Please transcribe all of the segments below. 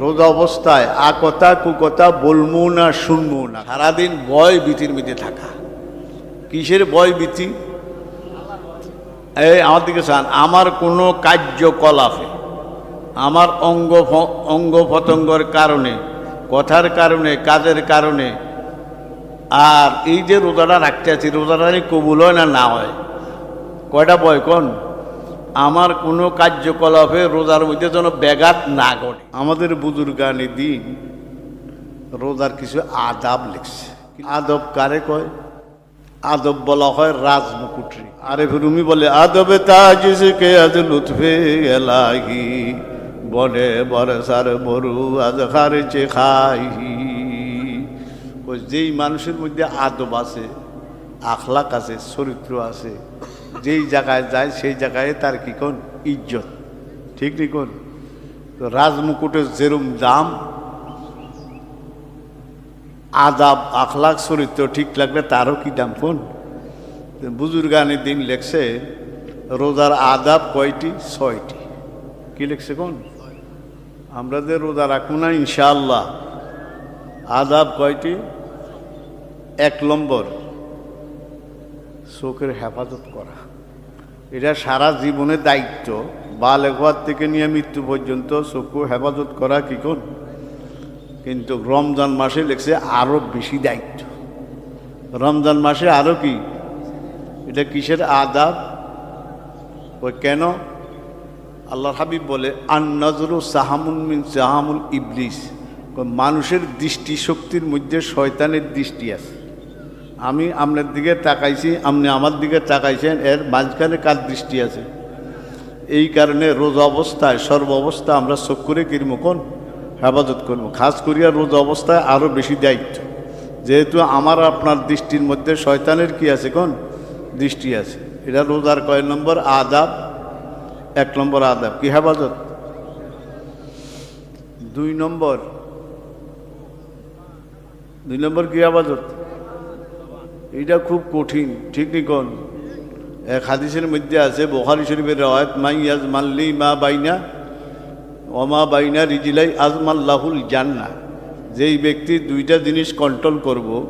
রোজা অবস্থায়, আ কথা, কু কথা বলব না শুনব না। সারাদিন বয় ভীতির মধ্যে থাকা। কিসের বয় ভীতি? এই আমার দিকে চান, আমার কোনো কার্যকলাপে, আমার অঙ্গ অঙ্গ প্রত্যঙ্গর কারণে, কথার কারণে, কাজের কারণে, আর এই যে রোজাটা রাখতে আছি, রোজাটা কবুল হয় না না হয়? কয়টা বয় কোন? আমার কোনো কার্যকলাপে রোজার মধ্যে যেন ব্যাঘাত না ঘটে। আমাদের বুজুর্গানি দিন রোজার কিছু আদাব লিখছে। আদব কারে কয়? আদব বলা হয় রাজমুকুটরি। আরে রুমি বলে, আদবে তাজিসকে আজ লুৎফে এলাহি, বনে বরসার মরু আজ খারেছে খাইহি যেই মানুষের মধ্যে আদব আছে, আখলাক আছে, চরিত্র আছে যেই জায়গায় যায়, সেই জায়গায় তার কি কোন? ইজ্জত। ঠিক নি কোন? তো রাজমুকুটের যেরম দাম, আদাব আখলাক চরিত্র ঠিক লাগলে তারও কি দাম কোন? বুজুর্গানের দিন লেখছে, রোজার আদাব কয়টি? ছয়টি। কি লিখছে কোন? আমরা যে রোজা রাখব না, ইনশাআল্লাহ। আদাব কয়টি? এক নম্বর, চোখের হেফাজত করা। এটা সারা জীবনের দায়িত্ব। বা লেখার থেকে নিয়ে মৃত্যু পর্যন্ত চক্ষু হেফাজত করা কি কোন? কিন্তু রমজান মাসে লেখছে আরও বেশি দায়িত্ব। রমজান মাসে আরও কি? এটা কিসের আদাব? ওই কেন? আল্লাহ হাবিব বলে আন নজরু সাহামুল মিন সাহামুল ইবলিস। মানুষের দৃষ্টি শক্তির মধ্যে শয়তানের দৃষ্টি আছে। আমি আপনার দিকে তাকাইছি আপনি আমার দিকে তাকাইছেন, এর মাঝখানে কার দৃষ্টি আছে? এই কারণে রোজ অবস্থায়, সর্ব অবস্থা আমরা চোখ করে চক্ষুরে কিরমকন হেফাজত করব। খাস করিয়া রোজ অবস্থায় আরও বেশি দায়িত্ব। যেহেতু আমার আপনার দৃষ্টির মধ্যে শয়তানের কি আছে কোন? দৃষ্টি আছে। এটা রোজার কয় নম্বর? আদাব এক নম্বর আদাব কি হেফাজত? দুই নম্বর। দুই নম্বর কি হেফাজত? এটা খুব কঠিন, ঠিক নি কোন? এক হাদিসের মধ্যে আছে, বোখারি শরীফের রওয়ায়ত, মাই ইয়াজ মাল্লি মা বাইনা অমা বাইনা রিজিলাই আজ আজমাল্লাহুল জান্না। যেই ব্যক্তি দুইটা জিনিস কন্ট্রোল করব,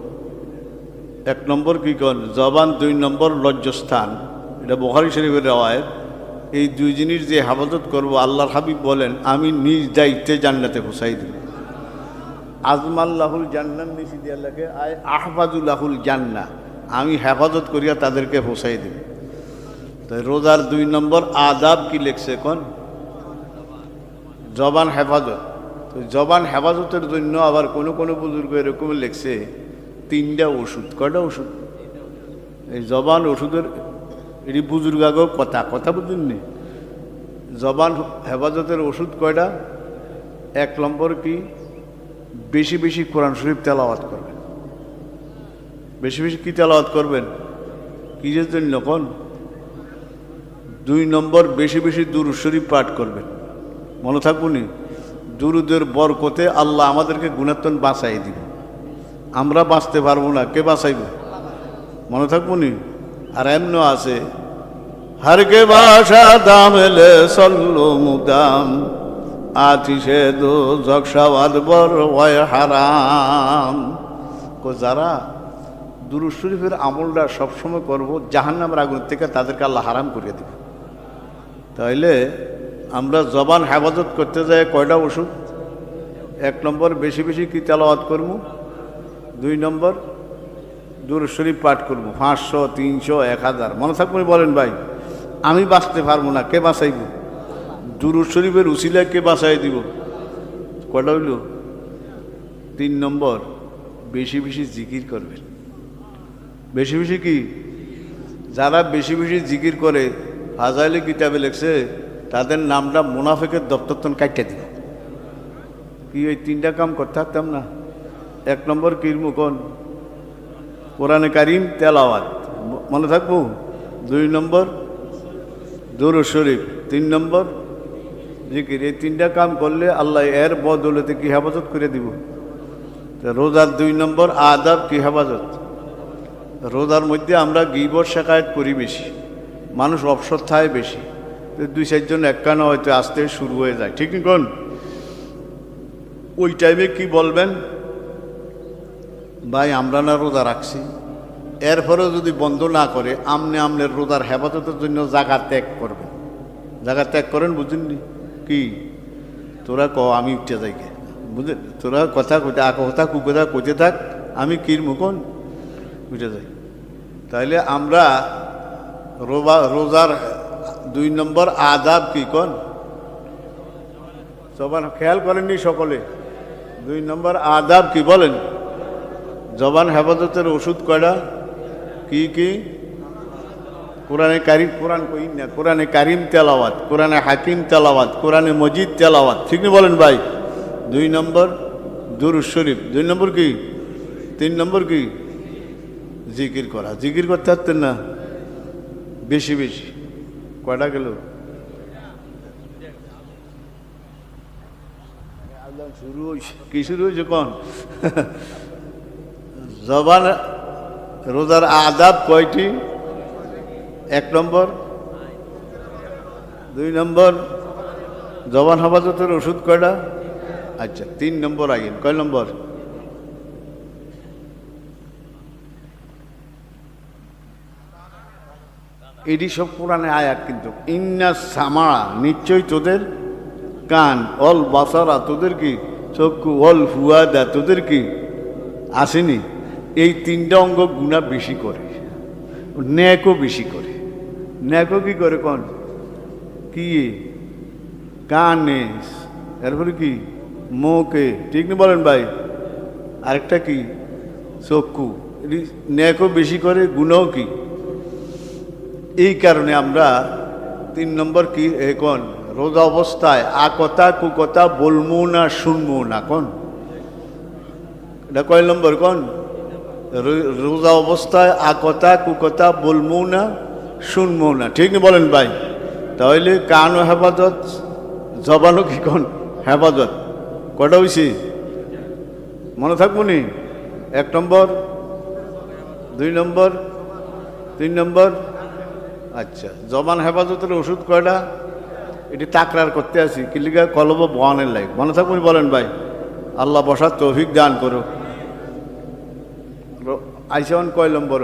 এক নম্বর কি কন? জবান, দুই নম্বর লজ্জস্থান। এটা বোখারি শরীফের রওয়ায়ত। এই দুই জিনিস যে হেফাজত করব, আল্লাহর হাবিব বলেন, আমি নিজ দায়িত্বে জান্নাতে পৌঁছাই দিব। আজমাল্লাহুল জান্নান নিশি দিয়াল্লাকে আয় আহবাজুল্লাহুল জান্না আমি হেফাজত করিয়া তাদেরকে পৌঁছাই দিব। তো রোজার দুই নম্বর আদাব কি লেখছে কোন? জবান হেফাজত। তো জবান হেফাজতের জন্য আবার কোনো কোনো বুজুর্গ এরকম লেখছে, তিনটা ওষুধ। কয়টা ওষুধ? এই জবান ওষুধের, এটি বুজুর্গ আগেও কথা কথা বুঝুন নি জবান হেফাজতের ওষুধ কয়টা? এক নম্বর কি? বেশি বেশি কোরআন শরীফ তেলাওয়াত করবেন। বেশি বেশি কি তেলাওয়াত করবেন? কিসের জন্য কোন? দুই নম্বর, বেশি বেশি দুরুদ শরীফ পাঠ করবেন। মনে থাকুনি, দুরুদের বরকতে আল্লাহ আমাদেরকে গুণাত্তন বাঁচাই দিব আমরা বাঁচতে পারব না, কে বাঁচাইব? মনে থাকবনি আর এমন আছে হরকে বাসা দাম এলে সল্লো মুদাম আতিশে দো জকসাবাদ বর ওয় হারাম। যারা দুরুদ শরীফের আমলটা সবসময় করব, জাহান্নামের আগুন থেকে তাদেরকে আল্লাহ হারাম করে দেবে। তাইলে আমরা জবান হেফাজত করতে যাই কয়টা ওষুধ? এক নম্বর, বেশি বেশি কি তেলাওয়াত করব? দুই নম্বর দূর শরীফ পাঠ করব, পাঁচশো, তিনশো, এক হাজার। মনে থাকবেন বলেন ভাই, আমি বাঁচতে পারব না, কে বাঁচাইব? দুরুদ শরীফের উসিলা কে বাঁচাই দিব। কয়টা হইল? তিন নম্বর, বেশি বেশি জিকির করবেন। বেশি বেশি কি? যারা বেশি বেশি জিকির করে, ফাজাইলে কিতাবে লেখছে, তাদের নামটা মুনাফেকের দপ্তরতন কাটিয়ে দিল। কি ওই তিনটা কাম করতে পারতাম না? এক নম্বর কিরমুকন কোরআনে কারিম তেলাওয়াত। মনে থাকব? দুই নম্বর দুর শরীফ। তিন নম্বর জিকির, এই তিনটা কাম করলে আল্লাহ এর বদলতে কি হেফাজত করে দিব? রোজার দুই নম্বর আদাব কি হেফাজত? রোজার মধ্যে আমরা গিবর শেখায়ত করি বেশি, মানুষ অবসর থাকে বেশি। দুই চারজন একখানা হয়তো আসতে শুরু হয়ে যায়, ঠিক কোন? ওই টাইমে কি বলবেন? ভাই, আমরা না রোজা রাখছি। এরপরেও যদি বন্ধ না করে, আমনে আমনের রোজার হেফাজতের জন্য জায়গা ত্যাগ করবে জায়গা ত্যাগ করেন, বুঝেননি? কি? তোরা ক, আমি উঠতে যাই গে বুঝলেন তোরা কথা আ, কথা কুকথা কইতে থাক, আমি কির মুখন উঠে যাই। তাইলে আমরা রোবা, রোজার দুই নম্বর আদাব কি কন? জবান, খেয়াল করেননি সকলে? দুই নম্বর আদাব কি বলেন? জবান হেফাজতের ওষুধ কয়টা? কি কি? কোরআনে কারিম, কোরআন কই না? কোরআনে কারিম তেলাওয়াত, কোরআনে হাকিম তেলাওয়াত, কোরআনে মজিদ তেলাওয়াত। ঠিক না বলেন ভাই? দুই নম্বর দুরুজ শরীফ। দুই নম্বর কি? তিন নম্বর কি? জিকির করা। জিকির করতে পারতেন না? বেশি বেশি। কয়টা গেল? শুরু হয়েছে কি শুরু হয়েছে কন? জবান, রোজার আদাব কয়টি? এক নম্বর। দুই নম্বর, জবান হেফাজতের ওষুধ কয়টা? আচ্ছা তিন নম্বর আইন, কয় নম্বর? এটি সব কোরআনে আয়াত কিন্তু, ইন্না সামারা নিশ্চয়ই তোদের কান, অল বাসারা তোদের কি চক্ষু, অল ফুয়াদা তোদের কি আসেনি? এই তিনটা অঙ্গ গুণা বেশি করে ন্যাকও বেশি করে। ন্যাকও কি করে কন? কি? কানে। এরপরে কি? মুখে। ঠিক না বলেন ভাই? আরেকটা কি? চক্ষু। এটি ন্যাকও বেশি করে গুণও কি? এই কারণে আমরা তিন নম্বর কি? এখন রোজা অবস্থায় আ কথা, কু কথা বলব না শুনব না, কন? এটা কয় নম্বর কন? রোজা অবস্থায় আ কথা, কু কথা বলব না শুনব না। ঠিক বলেন ভাই। তাহলে কানও হেফাজত জবানও কি কোন? হেফাজত। কটা হয়েছি মনে থাকব নি? এক নম্বর, দুই নম্বর, তিন নম্বর। আচ্ছা জবান হেফাজতের ওষুধ কয়টা? এটি তাকরার করতে আসি কিলিকা কলব বহানের লাইক। মনে থাকুন বলেন ভাই। আল্লাহ বসার তৌফিক দান করো আইসন কয় নম্বর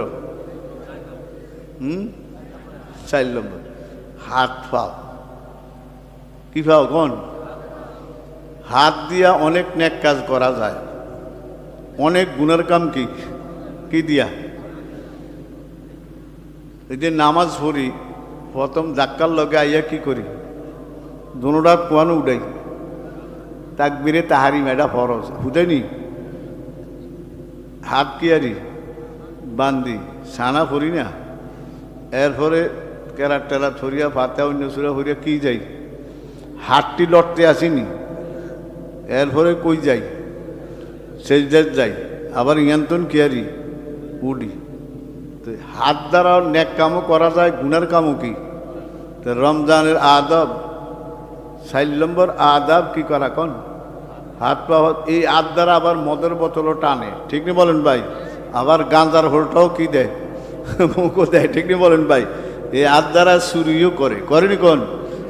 হুম? চার নম্বর হাত পাও কি পাও কোন? হাত দিয়া অনেক নেক কাজ করা যায়। অনেক গুণের কাম কি? কি দিয়া? এই যে নামাজ পড়ি, প্রথম জাক্কার লগে আইয়া কি করি? দুটা কোয়ানো উঠাই। তাক তাকবিরে তাহারি মেডা ফরজ। হুদাইনি হাত কিয়ারি? বান্দি। সানা ফরি না? এরপরে কেরাট টেরা ছড়িয়া ফাতে অন্য সুরা হরিয়া কি যাই? হাতটি লড়তে আসিনি। এরপরে কই যাই? সেজদার যাই। আবার ইয়ান্তন কেয়ারি, উডি। তো হাত দ্বারাও ন্যাক কামও করা যায় গুণের কামও কি? তো রমজানের আদব, চার নম্বর আদাব কি করা কন? হাত পা এই আদ দ্বারা আবার মদের বোতলও টানে। ঠিক নি বলেন ভাই? আবার গাঁজার হোলটাও কি দেয়? মুখও দেয়। ঠিক নি বলেন ভাই? এই আদ দ্বারা চুরিও করে। করেনি কোন?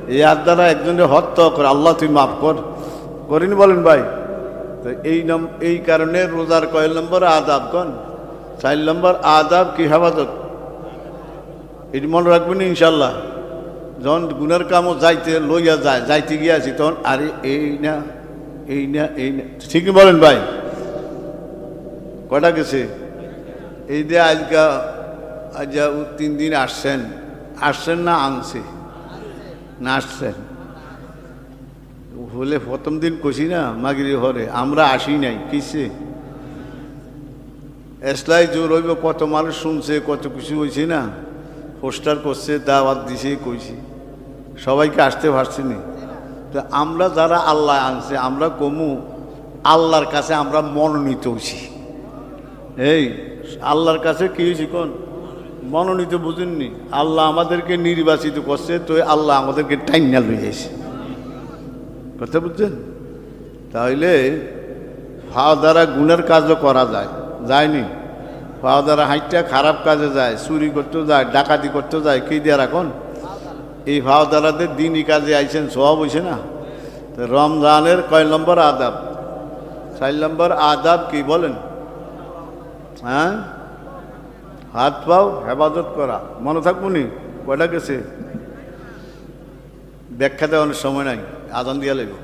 এই আদ দ্বারা একজনের হত্যা করে। আল্লাহ, তুই মাফ কর। করেনি বলেন ভাই? তো এই নম, এই কারণে রোজার কয়েল নম্বর আদাব কন? চার নম্বর আদাব কি হেফাজত? এটি মনে রাখবেন ইনশাল্লাহ যখন গুণের কামও যাইতে, লইয়া যায়, যাইতে গিয়াছি তখন আরে এই না এই না এই না। ঠিকই বলেন ভাই? কটা গেছে? এই যে আজকা, আজ তিন দিন আসছেন। আসছেন না আনছে? না আসছেন। হলে প্রথম দিন কষি না মাগিরি হরে আমরা আসি নাই, কিসে? এসলাই জোর হইব, কত মানুষ শুনছে, কত কিছু হয়েছে না? পোস্টার করছে, দাওয়াত দিছে, কইছি। সবাইকে আসতে পারছি নি। তো আমরা যারা আল্লাহ আনছে, আমরা কমু, আল্লাহর কাছে আমরা মনোনীত হয়েছি এই, আল্লাহর কাছে কি হয়েছি কোন? মনোনীত বুঝেননি। আল্লাহ আমাদেরকে নির্বাচিত করছে, তো আল্লাহ আমাদেরকে টাইনা লইয়াছে কথা বুঝছেন? তাহলে ফাও দ্বারা গুণের কাজও করা যায়, যায়নি? ফাও দ্বারা হাইটটা খারাপ কাজে যায়, চুরি করতেও যায়, ডাকাতি করতেও যায়, কি দিয়ে রাখুন এই ফাও দ্বারাতে দিনই কাজে আইছেন সব হয়েছে না? রমজানের কয় নম্বর আদাব? চার নম্বর আদাব কি বলেন? হ্যাঁ? হাত পাও, হেফাজত করা। মনে থাকব নি? কয়টা গেছে? ব্যাখ্যা দেওয়ার সময় নাই। আদান দিয়া লাগবে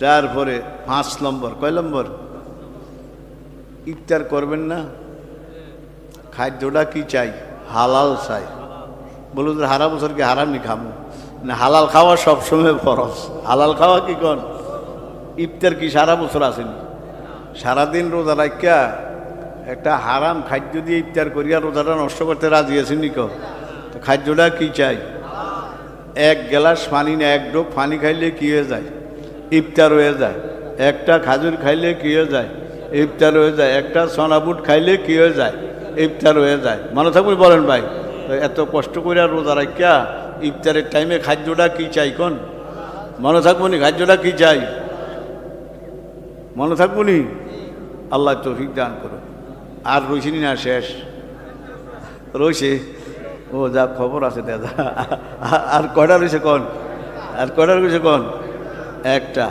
তারপরে পাঁচ নম্বর। কয় নম্বর? ইফতার করবেন না? খাদ্যটা কি চাই? হালাল চাই। বলুন হারা বছর কি হারামি খামো? না, হালাল খাওয়া সবসময় ফরজ। হালাল খাওয়া কি কন? ইফতার কি সারা বছর আসেনি সারাদিন রোজা রাখিয়া একটা হারাম খাদ্য দিয়ে ইফতার করিয়া রোজাটা নষ্ট করতে রাজি আছেন নিক তো খাদ্যটা কি চাই? এক গ্লাস পানি না, এক ডোক পানি খাইলে কি হয়ে যায়? ইফতার হয়ে যায়। একটা খাজুর খাইলে কি হয়ে যায়? ইফতার হয়ে যায়। একটা সোনাবুট খাইলে কি হয়ে যায়? ইফতার হয়ে যায়। মনে থাকবে বলেন ভাই এত কষ্ট করে রোজা রাখিয়া ইফতারের টাইমে খাদ্যটা কি চাই কোন? মনে থাকব নি খাদ্যটা কি চাই? মনে থাকব নি? আল্লাহ তৌফিক দান করো আর রইছিনি না শেষ। রয়েছে ও, যা খবর আছে দাদা আর কয়টা রয়েছে কন? আর কয়টা রয়েছে কন? একটা।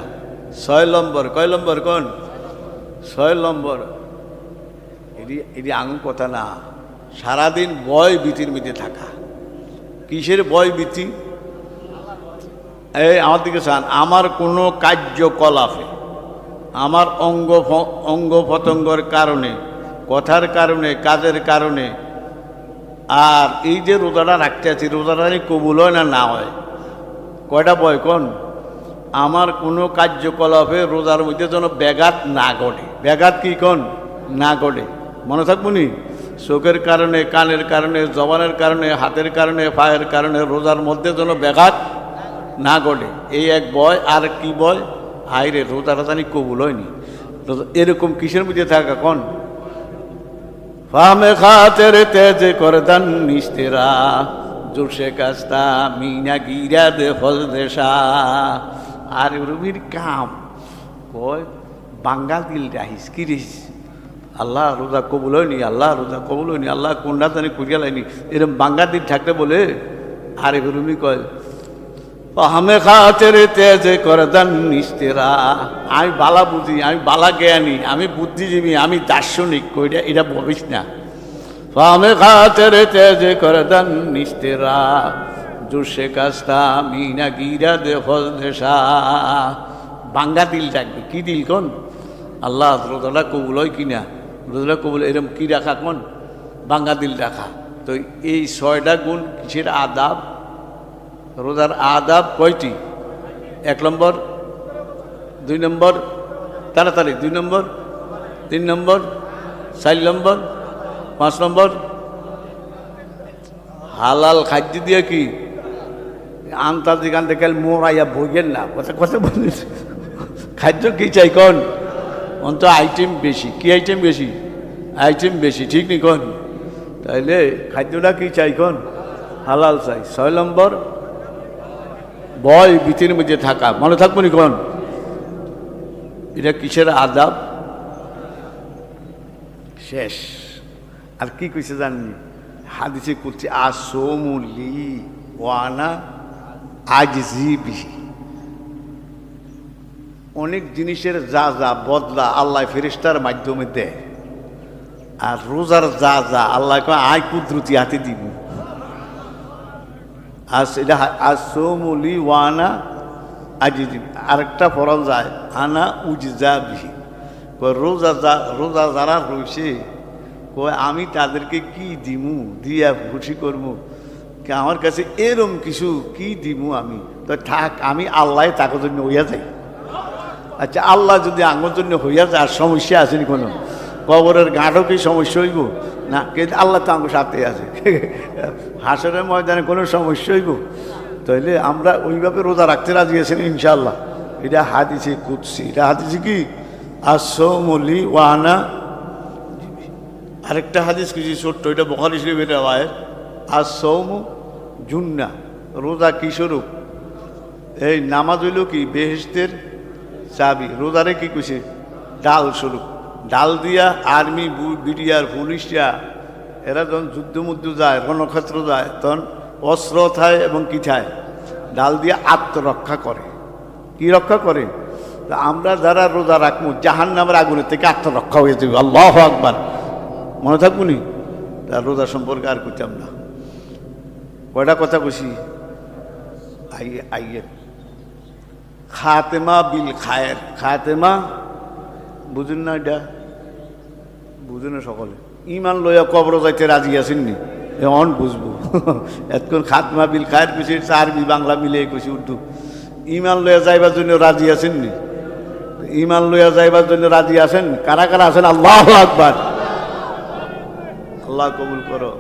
ছয় নম্বর। কয় নম্বর কন? ছয় নম্বর। এটি এটি আঙুল কথা না। সারাদিন বয় ভীতির মধ্যে থাকা। কিসের বয় ভীতি? এই, আমার দিকে চান। আমার কোনো কার্যকলাপে, আমার অঙ্গ অঙ্গ কারণে কথার কারণে, কাজের কারণে। আর এই যে রোজাটা রাখতে আছি, রোজাটা কবুল হয় না না হয়? কয়টা বয় কোন? আমার কোনো কার্যকলাপে রোজার মধ্যে যেন ব্যাঘাত না ঘটে। ব্যাঘাত কি কোন? না ঘটে। মনে থাকব নি? চোখের কারণে, কানের কারণে, জবানের কারণে, হাতের কারণে, পায়ের কারণে রোজার মধ্যে যেন ব্যাঘাত না ঘটে। এই এক বয় আর কি বয়? হাইরে রোজাটা জানি কবুল হয়নি। এরকম কিসের মধ্যে থাকা কোন? ফামে খাতের তেজ করদান নিস্তেরা জোরসে কাস্তা, মিনা গিরা দে ফল দেশা। আর রবির কাম, কয় বাঙ্গাল দিল রাহিস কি রিস আল্লাহ রোজা কবুল হয়নি, আল্লাহ রোজা কবুল হয়নি, আল্লাহ কোনটা জানি কুড়িয়া লাইনি। এরকম বাঙ্গাল দিল থাকতে বলে, আর রুমি কয় হামে খাতের তেজ করদান নিস্তেরা আমি বালা বুঝি, আমি বালা জ্ঞানী, আমি বুদ্ধিজীবী, আমি দার্শনিক কইটা এটা বলিস না। হামে খাতের তেজ দেন নিস্তেরা জোসে কাস্তা মিনা গিরা দে দেশা বাঙ্গা দিল ডাকবে, কি দিল কোন? আল্লাহ রোজাটা কবুল হয় কিনা রোজাটা কবুল, এরম কি রাখা কোন? বাঙ্গা দিল রাখা। তো এই ছয়টা গুণ কিসের আদাব? রোজার আদাব কয়টি? এক নম্বর, দুই নম্বর, তাড়াতাড়ি, দুই নম্বর, তিন নম্বর, চার নম্বর, পাঁচ নম্বর। হালাল খাদ্য দিয়ে কি? আন্তাজি গান দেখে মোড়াইয়া বইয়েন না। কথা কথা বলিস খাদ্য কি চাই কন? অন্ত আইটেম বেশি। কি আইটেম বেশি? আইটেম বেশি, ঠিক নি কন? তাইলে খাদ্যটা কি চাই কন? হালাল চাই। ছয় নম্বর বয় ভীতির মধ্যে থাকা। মনে থাকব নি কোন এটা কিসের আদাব শেষ। আর কি কইছে জাননি হাদিসে করছে আসোমুলি ওয়ানা আজিবি অনেক জিনিসের যা যা বদলা আল্লাহ ফেরিস্তার মাধ্যমে দেয়। আর রোজার যা যা আল্লাহ কয়, আয় কুদরতি হাতে দিব। আজ এটা ওয়ানা আজিজি। আরেকটা ফরল যায় আনা উজজা বিহি। কয়, রোজা যা রোজা যারা রয়েছে কয়, আমি তাদেরকে কি দিমু? দিয়া খুশি করব আমার কাছে এরম কিছু কি দিমু আমি? তো থাক, আমি আল্লাহ তাকে জন্য হইয়া যাই। আচ্ছা আল্লাহ যদি আঙ্গর জন্য হইয়া যায়, আর সমস্যা আসেনি কোনো? কবরের গাঁটও কি সমস্যা হইব? না, কিন্তু আল্লাহ তো আমার সাথে আছে। হাসরের ময়দানে কোনো সমস্যা হইব? তাইলে আমরা ওইভাবে রোজা রাখতে রাজি আছেন ইনশাল্লাহ এটা হাদিসে কুৎসি এটা হাদিসে কি? আসলি ওয়ানা আরেকটা হাদিস কিছু ছোট্ট, এটা বখারি শরীফের আওয়ায় আর সৌমু জুন্না, রোজা কি স্বরূপ? এই নামাজ হইল কি বেহেস্তের চাবি। রোজারে কি কইছে? ডাল স্বরূপ। ডাল দিয়া আর্মি বিডিআর, পুলিশরা, এরা যখন যুদ্ধ মুদ্ধ যায়, রণক্ষেত্র যায়, তখন অস্ত্র থায় এবং কি থায় ডাল দিয়ে আত্মরক্ষা করে। কি রক্ষা করে? তা আমরা যারা রোজা রাখব জাহান নামের আগুনের থেকে আত্মরক্ষা হয়ে যাবে। আল্লাহ আকবার। মনে থাকব নি? রোজা সম্পর্কে আর করতাম না। কয়টা কথা কইছি? আইয়ে আইয়ে। খাতেমা বিল খায়ের। খাতেমা, বুঝুন না এটা? বুঝুন না সকলে। ইমান লইয়া কবর যাইতে রাজি আছেন নি? অন বুঝব। এতক্ষণ খাতমা বিল, খায়ের পিছিয়ে চারবি বাংলা মিলে কইছি উর্দু ইমান লইয়া যাইবার জন্য রাজি আছেন নি? ইমান লইয়া যাইবার জন্য রাজি আছেন? কারা কারা আছেন? আল্লাহ আকবার। আল্লাহ কবুল করো।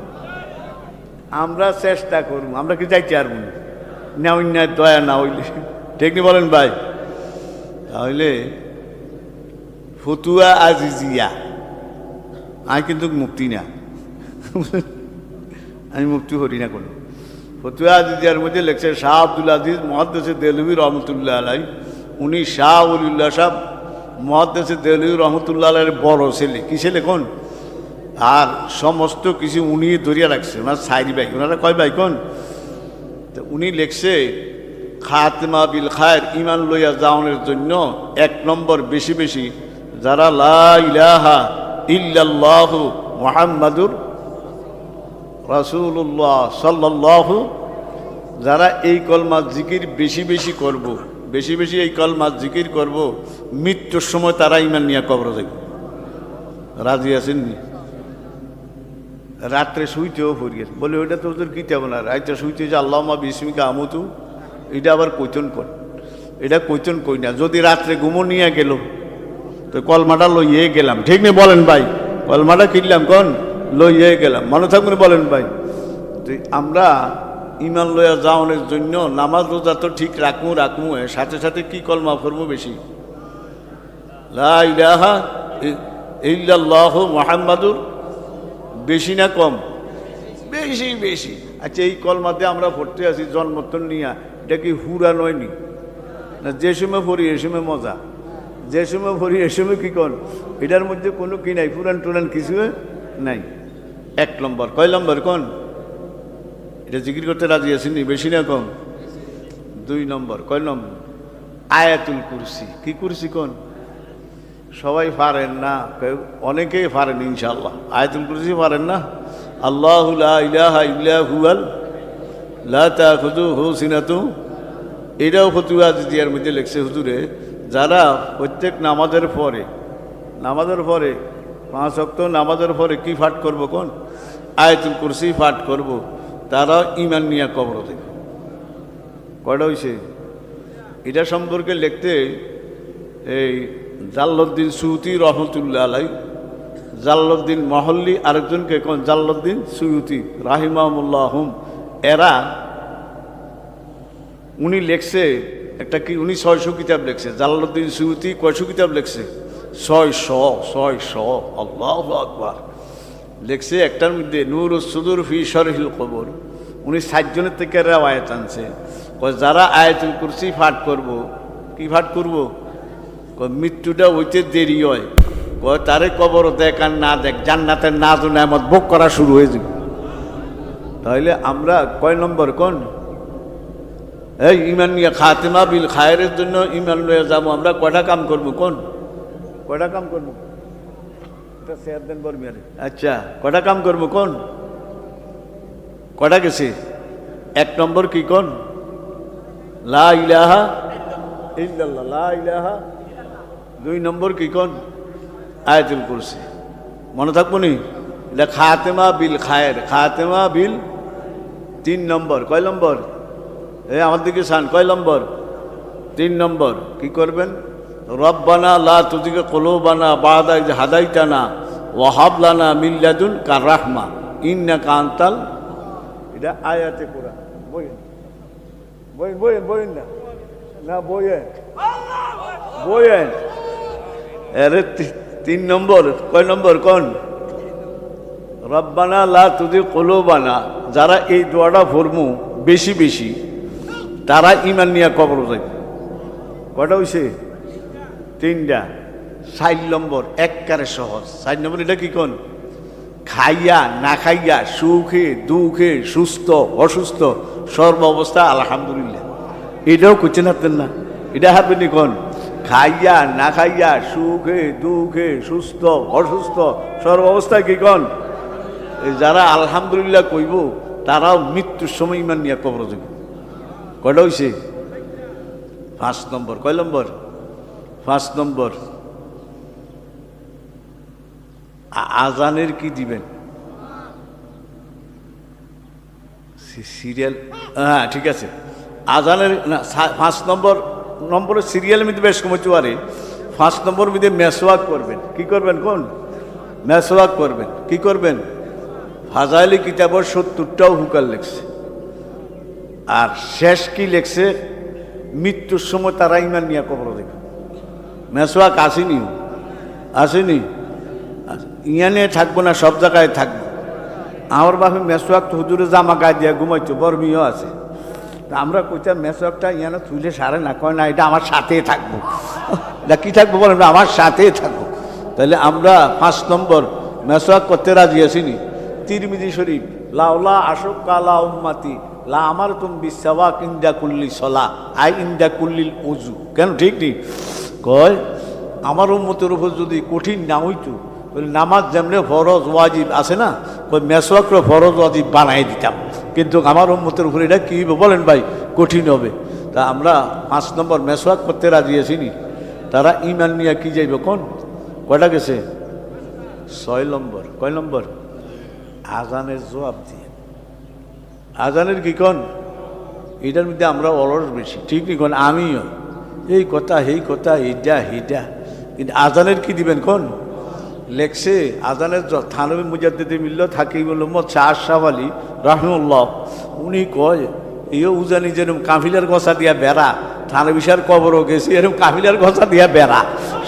আমরা চেষ্টা করব, আমরা কি যাইতে পারব না অন্যায়, দয়া না হইলে। ঠিক নি বলেন ভাই? তাহলে, ফতুয়া আজিজিয়া। আমি কিন্তু মুক্তি না। আমি মুক্তি করি না কোনো। ফতুয়া আজিজিয়ার মধ্যে লেখছে শাহ আব্দুল আজিজ, মহাদ্দেশে দেলবি রহমতুল্লাহ আলাই উনি শাহ উল্লাহ সাহ মহাদ্দেশে দেলবি রহমতুল্লাহ আলাইয়ের বড় ছেলে। কি ছেলে কোন? আর সমস্ত কিছু উনি ধরিয়া রাখছে। ওনার সাইরি ভাই, ওনারা কয় ভাই কোন? তো উনি লেখছে, খাতমা বিল খায়ের ইমান লইয়া যাওয়ানোর জন্য এক নম্বর বেশি বেশি যারা লা ইলাহা ইল্লাল্লাহু মুহাম্মাদুর রাসূলুল্লাহ সাল্লাল্লাহু, যারা এই কলমা জিকির বেশি বেশি করব। বেশি বেশি এই কলমা জিকির করব, মৃত্যুর সময় তারা ইমান নিয়ে কবর যাবে। রাজি আছেননি? রাত্রে শুইতেও ফুরিয়ে বলে, ওইটা তো ওদের কী তেমন আর রাত্রে শুইতে যে আল্লাহ মা বিস্মিকা আমতু। এটা আবার কৈতন কর। এটা কৈতন কই না। যদি রাত্রে ঘুমো নিয়ে গেল তো কলমাটা লইয়ে গেলাম। ঠিক নেই বলেন ভাই, কলমাটা কিনলাম কন? লইয়ে গেলাম। মনে থাকুন বলেন ভাই তো আমরা ইমান লইয়া যাওয়ানোর জন্য নামাজ রোজা তো ঠিক রাখমু রাখমু সাথে সাথে কি কলমা করব বেশি? লা ইলাহা ইল্লাল্লাহ মুহাম্মাদুর, বেশি না কম? বেশি বেশি। আচ্ছা এই কলমাতে আমরা পড়তে আছি জন্মতন নিয়া। এটা কি হুরা নয়নি না, যে সময় পড়ি, এ সময় মজা। যে সময় পড়ি এ সময় কি কন এটার মধ্যে কোনো কি নাই, পুরান টুরান কিছু নাই। এক নম্বর। কয় নম্বর কোন? এটা জিকির করতে রাজি আসেনি বেশি না কম? দুই নম্বর। কয় নম্বর? আয়াতুল কুরসি। কি কুরসি কোন? সবাই পারেন না। অনেকেই পারেন ইনশাল্লাহ আয়াতুল কুরসি পারেন না? আল্লাহ ইলাহা ইল্লা হুয়াল। লা তাখুযুহু সিনাতু। এটাও ফতুয়া দিদিয়ার মধ্যে লেখছে হুজুরে যারা প্রত্যেক নামাজের পরে নামাজের পরে, পাঁচ অক্ত নামাজের পরে কি পাঠ করব কোন? আয়াতুল কুরসি পাঠ করব, তারা ইমান নিয়ে কবর দেবে কয়টা হয়েছে এটা সম্পর্কে লিখতে এই জাল্লুদ্দিন সুউতি রহমতুল্লাহ আলাই জাল্লুদ্দিন মহল্লি আরেকজনকে কোন? জাল্লুদ্দিন সুয়ুতি রাহিমাহুল্লাহ হুম। এরা, উনি লেখছে একটা কি, উনি ছয়শো কিতাব লেখছে। জালালুদ্দিন সুয়ুতি কয়শো কিতাব লেখছে? ছয়শো ছয়শো। আল্লাহ আকবার। লেখছে একটার মধ্যে, নূর সুদুর ফি শরহিল কবর। উনি সাতজনের থেকে আয়াত আনছে। যারা আয়াতুল কুরসি পাঠ করব। কি পাঠ করব? মৃত্যুটা হইতে দেরি হয়। কয়, তারে কবর দেখ আর না দেখ, জান্নাতের না নামত ভোগ করা শুরু হয়ে যাবে। তাহলে আমরা কয় নম্বর কোন? এই ইমান নিয়ে খাতেমা বিল খায়ের জন্য ইমান নিয়ে যাব, আমরা কয়টা কাম করব কোন? কয়টা কাম করব? বর্মিয়ারে। আচ্ছা কয়টা কাম করব কোন? কটা গেছে? এক নম্বর কি কোন? লা ইলাহা লা ইলাহা। দুই নম্বর কি কোন? আয়াতুল কুরসি। মনে থাকব নি? খাতেমা বিল খায়ের, খাতেমা বিল তিন নম্বর। কয় নম্বর? এ, আমার দিকে সান কয় নম্বর? তিন নম্বর। কি করবেন? রব্বানা লা তুদিকে কলোবানা বাদা হাদাইতানা ওয়াহাবলানা মিল্লাদুন কার রাহমা। ইন্না কান্তাল এটা আয়াতে কোরআন। বইন বইন বইন বইন না। না, বইয়েন। বইয়েন। আরে তিন নম্বর। কয় নম্বর কোন? রব্বানা লা তুদি কলোবানা। যারা এই দোয়াটা ফরমু বেশি বেশি। তারা ইমান নিয়ে কবর যাই কটা হয়েছে তিনটা। ষাট নম্বর, এককারে সহজ। ষাট নম্বর এটা কি কোন? খাইয়া, না খাইয়া, সুখে, দুঃখে, সুস্থ, অসুস্থ, সর্ব অবস্থা আলহামদুলিল্লাহ। এটাও করছেন হাতেন না? এটা হারবেন কোন? খাইয়া, না খাইয়া, সুখে, দুঃখে, সুস্থ, অসুস্থ সর্বাবস্থায় কি কন? যারা আলহামদুলিল্লাহ কইব, তারাও মৃত্যুর সময় ইমান নিয়ে কবর যাবে কয়টা হয়েছে ফার্স্ট নম্বর, কয় নম্বর? ফার্স্ট নম্বর। আজানের কি দিবেন? সিরিয়াল হ্যাঁ ঠিক আছে। আজানের, না পাঁচ নম্বর, নম্বরের সিরিয়াল মধ্যে বেশ কমেছে আরে পাঁচ নম্বর মধ্যে মেসওয়াক করবেন। কি করবেন কোন? মেসওয়াক করবেন। কি করবেন? ফাজাইলি কিতাবর সত্তরটাও হুকার লেখছে আর শেষ কি লেখছে? মৃত্যুর সময় তারা ইমান নিয়ে কবর দেখে। মেসওয়াক আসেনি। আসেনি। ইয়ানে থাকব না, সব জায়গায় থাকব। আমার বাপে মেসোয়াক তো হুজুরে জামা গায়ে দিয়ে ঘুমাইতো, বর্মিও আছে। তা আমরা কইতাম মেসোয়াকটা ইয়ানো তুলে সারে না, কয় না, এটা আমার সাথে থাকব। এটা কি থাকব বলেন? আমার সাথে থাকব। তাহলে আমরা পাঁচ নম্বর মেসোয়াক করতে রাজি আছিনি তিরমিদি শরীফ লাউলা আশোক কালা উম্মাতি লা আমার তুম বিশ্বাওয়াক ইন্দা কুল্লি সলা, আই ইন্দা কুল্লিল উজু। কেন ঠিক নেই? কয়, আমার উম্মতের উপর যদি কঠিন না হইতো নামাজ যেমনি ফরজ, ওয়াজিব আছে না ওই মেসওয়াকরে ফরজ, ওয়াজিব বানাই দিতাম। কিন্তু আমার উন্মতের উপরে এটা কী বলেন ভাই? কঠিন হবে। তা আমরা পাঁচ নম্বর মেসওয়াক করতে রাজি আছিনি তারা ইমান নিয়ে কি যাইব কোন? কয়টা গেছে? ছয় নম্বর। কয় নম্বর? আজানের জবাব দিয়ে আজানের কি কন? এটার মধ্যে আমরা অলস বেশি। ঠিক নি কোন? আমিও। এই কথা এই কথা এইটা এইটা কিন্তু আজানের কি দিবেন কোন? লেখছে, আজানের থানবী মুজাদ্দিদি মিল্ল থাকি মত শাহ শাহ আলী রাহমুল্লাহ, উনি কয় ইয়ে উজানি যেরকম কাফিলার গছা দিয়া বেড়া থানবিসার কবরও গেছি এরকম কাফিলার গছা দিয়া বেড়া।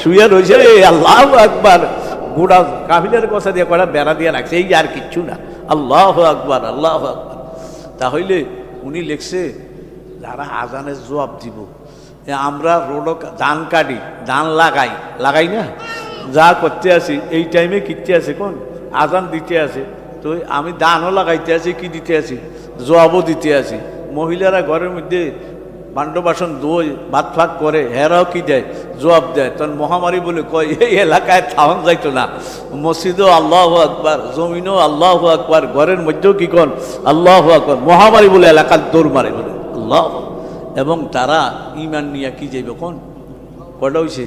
শুয়ে রয়েছে এই আল্লাহ একবার গোড়া কাফিলার গছা দিয়া কয়টা বেড়া দিয়া রাখছে, এই আর কিচ্ছু না। আল্লাহ আকবার আল্লাহ আকবার। তাহলে উনি লিখছে, যারা আজানের জবাব দিব। আমরা রোড ধান কাটি, ধান লাগাই। লাগাই না? যা করতে আছি, এই টাইমে কিনতে আছে কোন? আজান দিতে আছে। তো আমি ধানও লাগাইতে আছি, কি দিতে আছি? জবাবও দিতে আছি। মহিলারা ঘরের মধ্যে বান্ড বাসন দই ভাত ফাঁক করে, হেরাও কি দেয়? জবাব দেয়। তখন মহামারী বলে কয়, এই এলাকায় থাওয়ান যাইতো না। মসজিদও আল্লাহ আকবার, জমিনও আল্লাহ আকবার, ঘরের মধ্যেও কি কন? আল্লাহ আকবার। মহামারী বলে এলাকার দৌড় মারে বলে। আল্লাহ। এবং তারা ইমান নিয়ে কি যাইবে কোন? কটা হয়েছে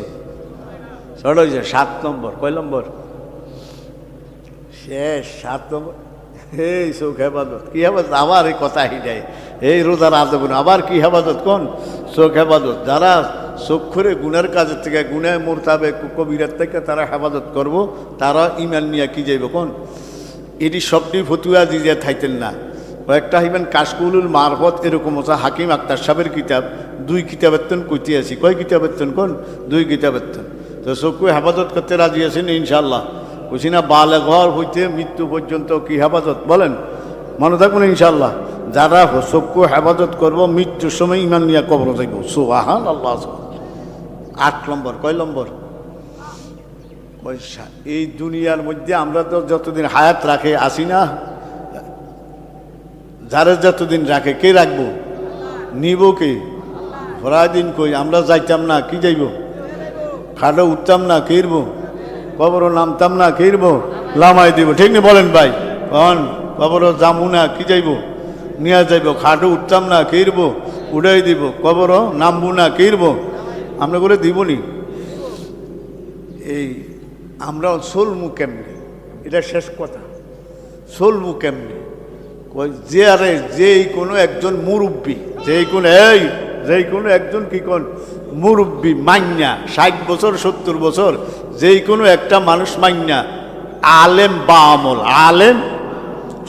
ছটা হয়েছে সাত নম্বর। কয় নম্বর? শেষ, সাত নম্বর। এই চোখ হেফাজত কি হেফাজত আবার এই কথা হিটাই এই রোজার আদগুন আবার কি হেফাজত কোন? চোখ হেফাজত। যারা চক্ষুরে গুণের কাজের থেকে, গুণে মোরতাবে কবিরের থেকে তারা হেফাজত করব, তারা ইমান নিয়ে কি যাইব কোন? এটি সবটি ফতুয়া দিয়ে থাইতেন না। কয়েকটা হইবেন কাশকুলুল মারফত, এরকম আছে হাকিম আক্তার সাহেবের কিতাব, দুই কিতাবের কইতে আছি। কয় কিতাবের কোন? দুই কিতাবের তো চক্ষু হেফাজত করতে রাজি আছেন ইনশাল্লাহ বুঝি না বালে ঘর হইতে মৃত্যু পর্যন্ত কি হেফাজত? বলেন। মনে থাকুন ইনশাল্লাহ যারা চক্ষু হেফাজত করব, মৃত্যুর সময় ইমান নিয়ে কবর যাইব। সুবাহান আল্লাহ আট নম্বর, কয় নম্বর? এই দুনিয়ার মধ্যে আমরা তো যতদিন হায়াত রাখে, আসি না। যারা যতদিন রাখে, কে রাখব? নিব কে? ভরা দিন কই, আমরা যাইতাম না, কি যাইব? খাটো উঠতাম না কিরবো কবরও নামতাম না কিরবো লামাই দিব। ঠিক নি বলেন ভাই? কন? কবরও যামু না, কি যাইব? নিয়ে যাইব, খাটো উঠতাম না কিরবো উড়াই দিব কবরও নামবো না কিরবো আমরা করে দিবনি এই, আমরা চলমু কেমনি? এটা শেষ কথা। চলমু কেমনি? যে আরে, যেই কোনো একজন মুরব্বী, যেই কোনো, এই, যেই কোনো একজন কি কোন মুরব্বী মান্যা ষাট বছর, সত্তর বছর, যেই কোনো একটা মানুষ মান্যা আলেম বা আমল, আলেম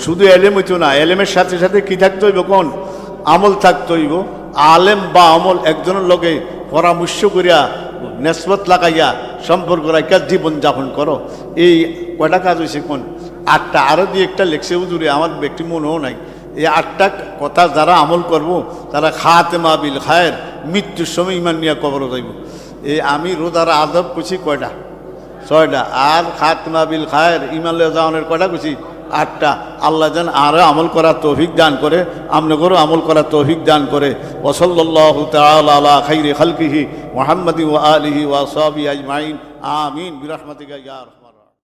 শুধু এলেম হইতো না, এলেমের সাথে সাথে কি থাকতে হইব কোন? আমল থাকতে হইব। আলেম বা আমল একজনের লগে পরামর্শ করিয়া, নেসবত লাগাইয়া সম্পর্ক রাখিয়া জীবন যাপন করো। এই কয়টা কাজ হয়েছে কোন? আটটা। আরও দিয়ে একটা লেখছে উজুরে আমার ব্যক্তি মনেও নাই। এই আটটা কথা যারা আমল করব, তারা খাতে মাবিল খায়ের মৃত্যুর সময় ইমান নিয়ে কবর যাইব। এই আমি রোজার আদব করছি কয়টা? ছয়টা। আর খাতমা বিল খায়ের ইমান লিয়া যাওয়ানের কয়টা করছি আটটা। আল্লাহ যেন আরও আমল করার তৌফিক দান করে, আমনগরও আমল করার তৌফিক দান করে। ওসল্লাহ তালা খাইরে খালকিহি মোহাম্মদি ও আলিহি ওয়াসবি আজমাইন। আমিন। বিরহমতিকা ইয়ার